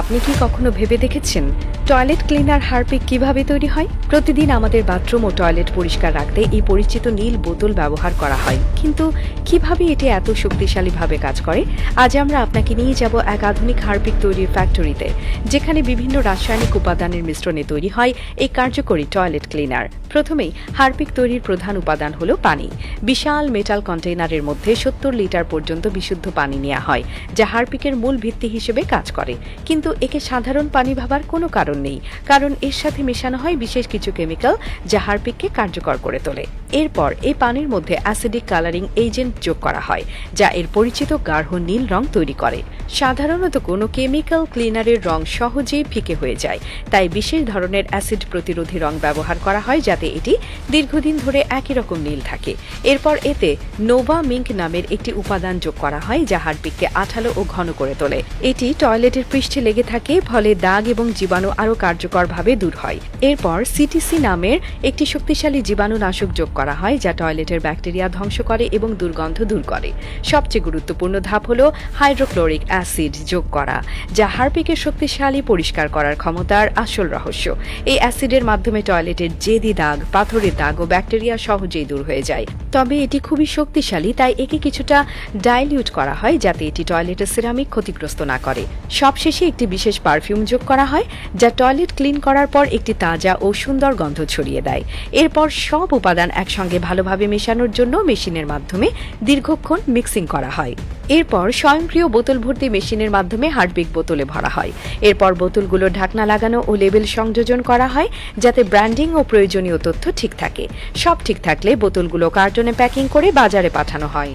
আপনি কি কখনো ভেবে দেখেছেন টয়লেট ক্লিনার হারপিক কীভাবে তৈরি হয়? প্রতিদিন আমাদের বাথরুম ও টয়লেট পরিষ্কার রাখতে এই পরিচিত নীল বোতল ব্যবহার করা হয়। কিন্তু কীভাবে এটি এত শক্তিশালীভাবে কাজ করে? আজ আমরা আপনাকে নিয়ে যাব এক আধুনিক হারপিক তৈরির ফ্যাক্টরিতে, যেখানে বিভিন্ন রাসায়নিক উপাদানের মিশ্রণে তৈরি হয় এই কার্যকরী টয়লেট ক্লিনার। প্রথমেই হারপিক তৈরির প্রধান উপাদান হল পানি। বিশাল মেটাল কন্টেইনারের মধ্যে সত্তর লিটার পর্যন্ত বিশুদ্ধ পানি নেওয়া হয়, যা হারপিকের মূল ভিত্তি হিসেবে কাজ করে। কিন্তু একে সাধারণ পানি ভাবার কোনো কারণ নেই। কারণ এর সাথে মেশানো হয় বিশেষ কিছু কেমিক্যাল যা হারপিককে কার্যকর করে তোলে। এরপর এই পানির মধ্যে অ্যাসিডিক কালারিং এজেন্ট যোগ করা হয়, যা এর পরিচিত গাঢ় নীল রং তৈরি করে। সাধারণত কোনো কেমিক্যাল ক্লিনারের রং সহজেই ফিকে হয়ে যায়, তাই বিশেষ ধরনের অ্যাসিড প্রতিরোধী রং ব্যবহার করা হয় যাতে এটি দীর্ঘদিন ধরে একই রকম নীল থাকে। এরপর এতে নোভা মিঙ্ক নামের একটি উপাদান যোগ করা হয় যা হারপিককে আঠালো ও ঘন করে তোলে। এটি টয়লেটের পৃষ্ঠে লেগে থাকে, ফলে দাগ এবং জীবাণু আরও কার্যকরভাবে দূর হয়। এরপর সিটিসি নামের একটি শক্তিশালী জীবাণুনাশক যোগ করা হয়, যা টয়লেটের ব্যাকটেরিয়া ধ্বংস করে এবং দুর্গন্ধ দূর করে। সবচেয়ে গুরুত্বপূর্ণ ধাপ হলো হাইড্রোক্লোরিক অ্যাসিড যোগ করা, যা হারপিকের শক্তিশালী পরিষ্কার করার ক্ষমতার আসল রহস্য। এই অ্যাসিডের মাধ্যমে টয়লেটের জেদি দাগ, পাথরের দাগ ও ব্যাকটেরিয়া সহজেই দূর হয়ে যায়। তবে এটি খুবই শক্তিশালী, তাই একে কিছুটা ডাইলিউট করা হয়, যাতে এটি টয়লেটের সিরামিক ক্ষতিগ্রস্ত না করে। সবশেষে একটি বিশেষ পারফিউম যোগ করা হয়, যা টয়লেট ক্লিন করার পর একটি তাজা ও সুন্দর গন্ধ ছড়িয়ে দেয়। এরপর সব উপাদান একসঙ্গে ভালোভাবে মেশানোর জন্য মেশিনের মাধ্যমে দীর্ঘক্ষণ মিক্সিং করা হয়। এরপর স্বয়ংক্রিয় বোতল ভর্তি মেশিনের মাধ্যমে হার্ডবিক বোতলে ভরা হয়। এরপর বোতলগুলো ঢাকনা লাগানো ও লেবেল সংযোজন করা হয়, যাতে ব্র্যান্ডিং ও প্রয়োজনীয় তথ্য ঠিক থাকে। সব ঠিক থাকলে বোতলগুলো কার্টনে প্যাকিং করে বাজারে পাঠানো হয়।